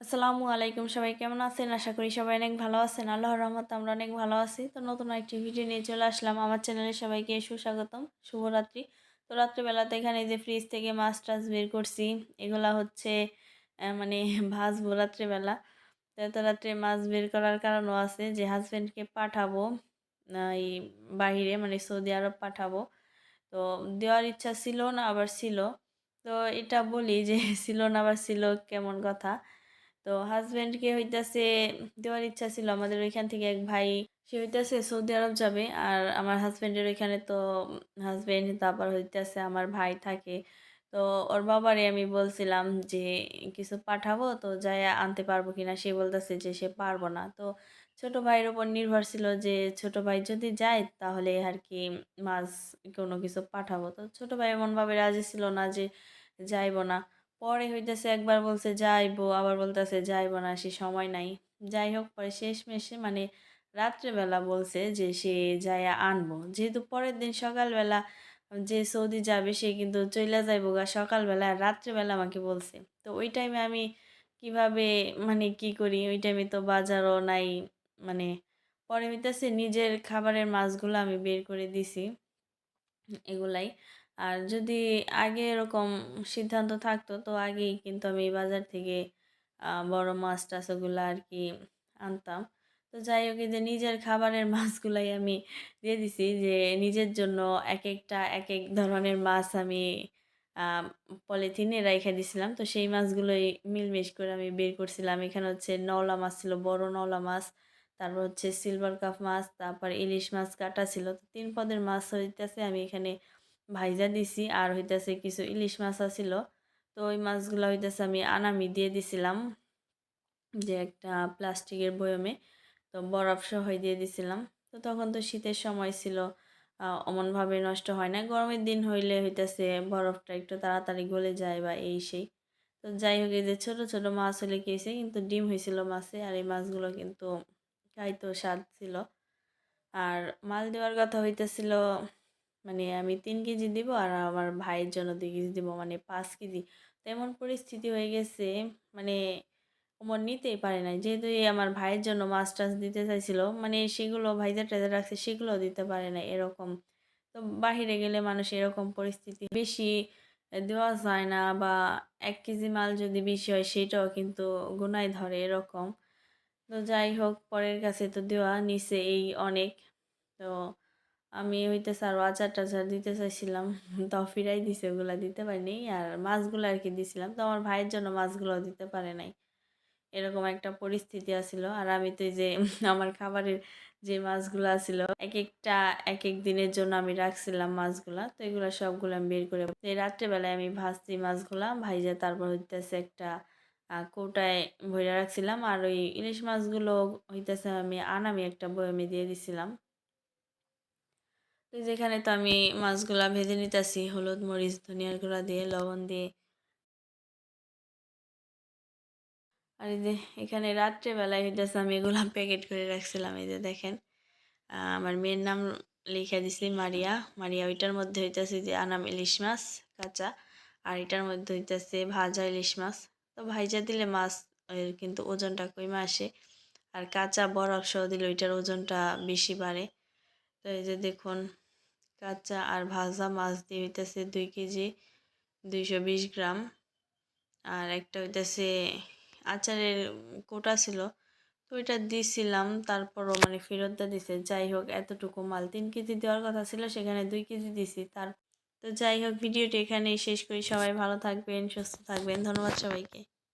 আসসালামু আলাইকুম, সবাই কেমন আছেন? আশা করি সবাই অনেক ভালো আছেন। আল্লাহর রহমত আমরা অনেক ভালো আছি। তো নতুন একটি ভিডিও নিয়ে চলে আসলাম। আমার চ্যানেলে সবাইকে সুস্বাগতম, শুভরাত্রি। তো রাত্রিবেলাতে এখানে যে ফ্রিজ থেকে মাছ টাছ বের করছি, এগুলা হচ্ছে মানে ভাজবো রাত্রিবেলা। তো এত রাত্রে মাছ বের করার কারণও আছে যে হাজব্যান্ডকে পাঠাবো এই বাহিরে মানে সৌদি আরব পাঠাবো। তো দেওয়ার ইচ্ছা ছিল না, আবার ছিল। তো এটা বলি যে ছিল না, আবার ছিল, কেমন কথা? তো হাজব্যান্ডকে হইতাছে দেওয়ার ইচ্ছা ছিল, আমাদের ওইখান থেকে এক ভাই, সে হইতাছে সৌদি আরব যাবে। আর আমার হাজব্যান্ডের ওইখানে তো হাজব্যান্ড তারপর হইতাছে আমার ভাই থাকে। তো ওর বাবারে আমি বলছিলাম যে, কিছু পাঠাবো তো যাই আনতে পারব কিনা? সে বলতেছে যে, সে পারব না। তো ছোট ভাইয়ের ওপর নির্ভর ছিল যে, ছোট ভাই যদি যায় তাহলে আর কি মাছ কোনো কিছু পাঠাবো। তো ছোট ভাই এমনভাবে রাজি ছিল না যে, যাইবো না। পরে হইতেছে একবার বলছে, যাইবো। আবার বলতেছে, যাইবো না সে সময় নাই। যাই হোক পরে শেষমেশে মানে রাত্রেবেলা বলছে যে, সে যাইয়া আনব। যেহেতু পরের দিন সকালবেলা যে সৌদি যাবে, সে কিন্তু চইলা যাইবো গা সকালবেলা রাত্রেবেলা আমাকে বলছে। তো ওই টাইমে আমি কীভাবে মানে কি করি? ওই টাইমে তো বাজারও নাই মানে পরে হইতেছে নিজের খাবারের মাছগুলো আমি বের করে দিছি, এগুলাই। আর যদি আগে এরকম সিদ্ধান্ত থাকতো, তো আগেই কিন্তু আমি বাজার থেকে বড় মাছ টাছ ওগুলো আর কি আনতাম। তো যাই হোক যে নিজের খাবারের মাছগুলাই আমি দিয়ে দিছি যে নিজের জন্য এক একটা এক এক ধরনের মাছ আমি পলিথিনে রেখে দিছিলাম। তো সেই মাছগুলোই মিলমিশ করে আমি বের করছিলাম। এখানে হচ্ছে নওলা মাছ ছিল, বড় নওলা মাছ, তারপর হচ্ছে সিলভার কাপ মাছ, তারপর ইলিশ মাছ কাটা ছিল। তো তিন পদের মাছ হইতেছে, আমি এখানে ভাইজা দিছি আর হইতেছে কিছু ইলিশ মাছ আছিল। তো ওই মাছগুলো হইতেছে আমি আনামি দিয়ে দিছিলাম, যে একটা প্লাস্টিকের বয়মে। তো বরফ সহ দিয়ে দিছিলাম। তো তখন তো শীতের সময় ছিল অমনভাবে নষ্ট হয় না। গরমের দিন হইলে হইতেছে বরফটা একটু তাড়াতাড়ি গলে যায় বা এই সেই। তো যাই হোক, এই যে ছোটো ছোটো মাছ হলে কি কিন্তু ডিম হয়েছিল মাছে আর এই মাছগুলো কিন্তু খাইতো স্বাদ ছিল। আর মাল দেওয়ার কথা হইতেছিল মানে আমি তিন কেজি দিব আর আমার ভাইয়ের জন্য দুই কেজি দিব মানে পাঁচ কেজি। তো এমন পরিস্থিতি হয়ে গেছে মানে ওমর নিতেই পারে নাই। যেহেতু আমার ভাইয়ের জন্য মাছ টাছ দিতে চাইছিল মানে সেগুলো ভাইজা টাইজা রাখছে সেগুলো দিতে পারে না এরকম। তো বাহিরে গেলে মানুষ এরকম পরিস্থিতি বেশি দেওয়া যায় না বা এক কেজি মাল যদি বেশি হয়, সেটাও কিন্তু গুনায় ধরে এরকম। তো যাই হোক, পরের কাছে তো দেওয়া নিচে এই অনেক। তো আমি হইতেছে আরও আচার টাচার দিতে চাইছিলাম। তো ফিরাই দিছে, ওগুলা দিতে পারিনি। আর মাছগুলো আর কি দিছিলাম। তো আমার ভাইয়ের জন্য মাছগুলো দিতে পারে নাই। এরকম একটা পরিস্থিতি আছিল। আর আমি তো যে আমার খাবারের যে মাছগুলো আছিল এক একটা এক এক দিনের জন্য আমি রাখছিলাম মাছগুলা। তো এগুলো সবগুলো আমি বের করে এই রাত্রেবেলায় আমি ভাজছি মাছগুলা। ভাইজা তারপর হইতেছে একটা কৌটায় ভরে রাখছিলাম। আর ওই ইলিশ মাছগুলো হইতেছে আমি আনামি একটা বয়ামে দিয়ে দিছিলাম। তো যেখানে তো আমি মাছগুলা ভেজে নিতেছি, হলুদ, মরিচ, ধনিয়ার গুঁড়া দিয়ে, লবণ দিয়ে। আর এই যে এখানে রাত্রেবেলায় হইতেছে আমি এগুলা প্যাকেট করে রাখছিলাম, এই যে দেখেন। আমার মেয়ের নাম লিখে দিছি মারিয়া। মারিয়া ওইটার মধ্যে হইতেছে যে আনাম ইলিশ মাছ, কাঁচা। আর এটার মধ্যে হইতেছে ভাজা ইলিশ মাছ। তো ভাইজা দিলে মাছ কিন্তু ওজনটা কমে আসে। আর কাঁচা বরফ সহ দিলে ওইটার ওজনটা বেশি বাড়ে। তো এই যে দেখুন, কাঁচা আর ভাজা মাছ দিয়ে হইতেছে দুই কেজি দুইশো বিশ গ্রাম। আর একটা হইতেছে আচারের কোটা ছিল, তো ওইটা দিছিলাম, তারপরও মানে ফেরতটা দিছে। যাই হোক, এতটুকু মাল তিন কেজি দেওয়ার কথা ছিল, সেখানে দুই কেজি দিছি তার। তো যাই হোক, ভিডিওটি এখানেই শেষ করি। সবাই ভালো থাকবেন, সুস্থ থাকবেন। ধন্যবাদ সবাইকে।